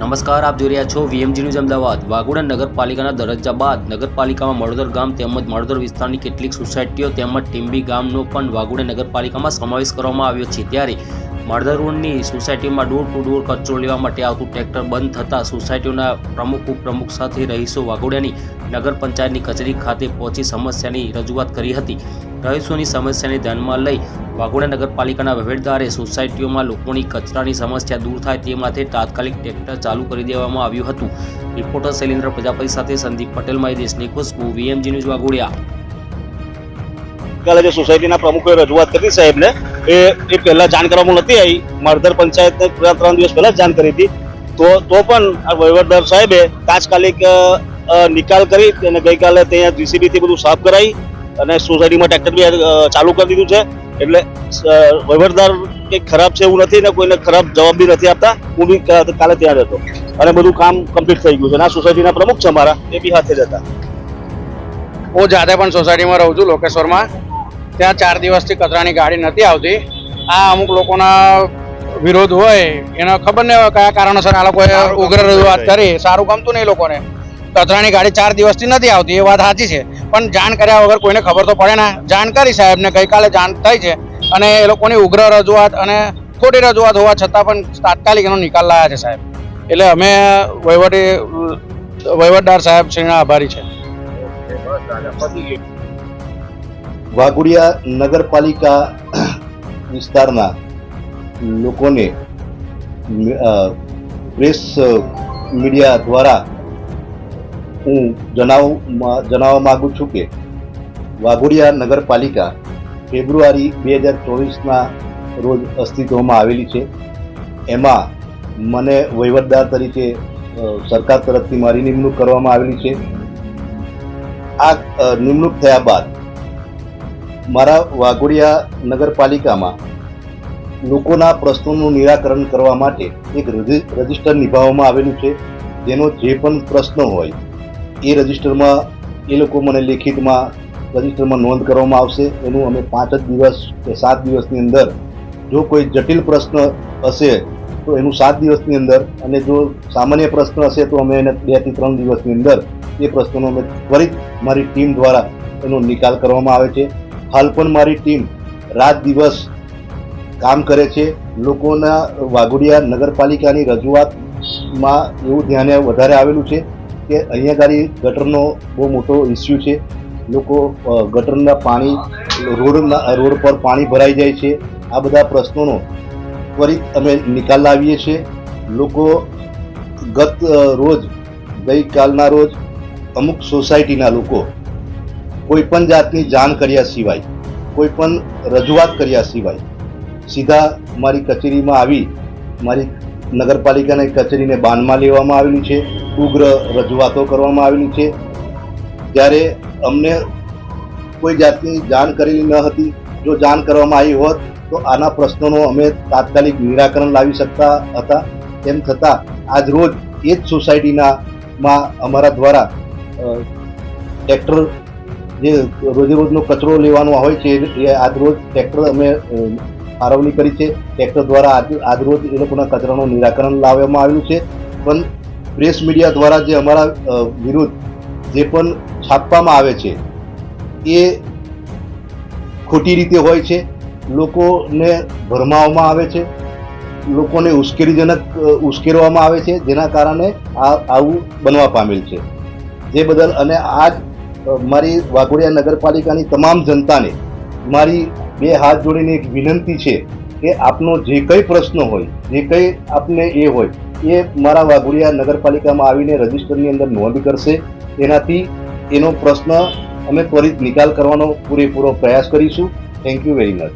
નમસ્કાર, આપ જોઈ રહ્યા છો વીએમજી ન્યૂઝ અમદાવાદ. વાગોડા નગરપાલિકાના દરજ્જા બાદ નગરપાલિકામાં મળોદર ગામ તેમજ મળોદર વિસ્તારની કેટલીક સોસાયટીઓ તેમજ ટીંબી ગામનો પણ વાગોડા નગરપાલિકામાં સમાવેશ કરવામાં આવ્યો છે. ત્યારે મળદર રોડની સોસાયટીમાં ડોર ટુ ડોર કચરો લેવા માટે આવતું ટ્રેક્ટર બંધ થતાં સોસાયટીઓના પ્રમુખ, ઉપપ્રમુખ સાથે રહીશો વાઘોડિયાની નગર પંચાયતની કચેરી ખાતે પહોંચી સમસ્યાની રજૂઆત કરી હતી. રહીશોની સમસ્યાને ધ્યાનમાં લઈ વાઘોડા નગરપાલિકાના વહીવટદારે સોસાયટીઓમાં લોકોની કચરાની સમસ્યા દૂર થાય તે માટે તાત્કાલિક ટ્રેક્ટર ચાલુ કરી દેવામાં આવ્યું હતું. રિપોર્ટર શૈલેન્દ્ર પ્રજાપતિ સાથે સંદીપ પટેલ માહિતી દેશની ખુશ્બુ વીએમજી ન્યૂઝ વાઘોડિયા. કાલે જે સોસાયટીના પ્રમુખોએ રજૂઆત કરી સાહેબને એ એ પહેલા જાણ કરવામાં નથી આવી. મારધર પંચાયતને પૂરા ત્રણ દિવસ પહેલા જાણ કરી હતી. તો તો પણ આ વહીવટદાર સાહેબે તાત્કાલિક નિકાલ કરી અને ગઈકાલે ત્યાં જીસીબી થી બધું સાફ કરાવી અને સોસાયટીમાં ટ્રેક્ટર બી ચાલુ કરી દીધું છે. એટલે વહીવટદાર કંઈક ખરાબ છે એવું નથી ને કોઈને ખરાબ જવાબ બી નથી આપતા, હું બી કાલે ત્યાં રહેતો. અને બધું કામ કમ્પ્લીટ થઈ ગયું છે. આ સોસાયટીના પ્રમુખ છે અમારા એ બી હાથે જ હતા. હું જાતે પણ સોસાયટીમાં રહું છું, લોકેશ્વરમાં. ત્યાં ચાર દિવસથી કચરાની ગાડી નથી આવતી. આ અમુક લોકોના વિરોધ હોય એને ખબર નહીં હોય કયા કારણોસર આ લોકોએ ઉગ્ર રજૂઆત કરી. સારું ગમતું નહીં લોકોને. કચરાની ગાડી ચાર દિવસથી નથી આવતી એ વાત સાચી છે. પણ જાણ કર્યા વગર કોઈને ખબર તો પડે ના. જાણ કરી સાહેબને ગઈકાલે જાણ થઈ છે. અને એ લોકોની ઉગ્ર રજૂઆત અને ખોટી રજૂઆત હોવા છતાં પણ તાત્કાલિક એનો નિકાલ લાયા છે સાહેબ. એટલે અમે વહીવટી વહીવટદાર સાહેબ શ્રીના આભારી છે. વાઘોડિયા નગરપાલિકા વિસ્તારના લોકોને પ્રેસ મીડિયા દ્વારા હું જણાવ, જણાવવા માગું છું કે વાઘોડિયા નગરપાલિકા ફેબ્રુઆરી બે હજાર ચોવીસના રોજ અસ્તિત્વમાં આવેલી છે. એમાં મને વહીવટદાર તરીકે સરકાર તરફથી મારી નિમણૂક કરવામાં આવેલી છે. આ નિમણૂક થયા બાદ મારા વાઘોડિયા નગરપાલિકામાં લોકોના પ્રશ્નોનું નિરાકરણ કરવા માટે એક રજિ- રજિસ્ટર નિભાવવામાં આવેલું છે. જેનો જે પણ પ્રશ્ન હોય, એ રજિસ્ટરમાં, એ લોકો મને લેખિતમાં, રજિસ્ટરમાં નોંધ કરવામાં આવશે. એનું અમે પાંચ જ દિવસ કે સાત દિવસની અંદર, જો કોઈ જટિલ પ્રશ્ન હશે, તો એનું સાત દિવસની અંદર અને જો સામાન્ય પ્રશ્ન હશે, તો અમે એને બેથી ત્રણ દિવસની અંદર એ પ્રશ્નોનો અમે ત્વરિત મારી ટીમ દ્વારા એનો નિકાલ કરવામાં આવે છે. હાલ પણ મારી ટીમ રાત દિવસ કામ કરે છે. લોકોના વાઘોડિયા નગરપાલિકાની રજૂઆતમાં એવું ધ્યાને વધારે આવેલું છે કે અહીંયા ગાડી ગટરનો બહુ મોટો ઇસ્યુ છે. લોકો ગટરના પાણી, રોડના, રોડ પર પાણી ભરાઈ જાય છે. આ બધા પ્રશ્નોનો ત્વરિત અમે નિકાલ લાવીએ છીએ. લોકો ગત રોજ, ગઈકાલના રોજ અમુક સોસાયટીના લોકો કોઈ પણ જાતની જાણ કર્યા સિવાય કોઈ પણ રજૂઆત કર્યા સિવાય, સીધા મારી કચેરીમાં આવી, મારી નગરપાલિકાની કચેરીને બાનમાં લેવામાં આવેલી છે, ઉગ્ર રજૂઆતો કરવામાં આવેલી છે. ત્યારે અમને કોઈ જાતની જાણ કરેલી ન હતી. જો જાણ કરવામાં આવી હોત, તો આના પ્રશ્નોનો અમે તાત્કાલિક નિરાકરણ લાવી શકતા હતા. તેમ છતાં, આજ રોજ એ જ સોસાયટીના માં અમારા દ્વારા ટ્રેક્ટર જે રોજે રોજનો કચરો લેવાનો હોય છે એ આજ રોજ ટ્રેક્ટર અમે ફાળવણી કરી છે. ટ્રેક્ટર દ્વારા આજ આજ એ લોકોના કચરાનું નિરાકરણ લાવવામાં આવેલું છે. પણ પ્રેસ મીડિયા દ્વારા જે અમારા વિરુદ્ધ જે પણ છાપવામાં આવે છે એ ખોટી રીતે હોય છે. લોકોને ભરમાવવામાં આવે છે. લોકોને ઉશ્કેરીજનક ઉશ્કેરવામાં આવે છે. જેના કારણે આ આવું બનવા પામેલ છે. જે બદલ અને અ, મારી વાઘોડિયા નગરપાલિકાની તમામ જનતાને મારી બે હાથ જોડીને એક વિનંતી છે કે આપનો જે કંઈ પ્રશ્ન હોય, જે કંઈ આપને એ હોય, એ મારા વાઘોડિયા નગરપાલિકામાં આવીને રજિસ્ટરની અંદર નોંધ કરશે. એનાથી એનો પ્રશ્ન અમે ત્વરિત નિકાલ કરવાનો પૂરેપૂરો પ્રયાસ કરીશું. Thank you very much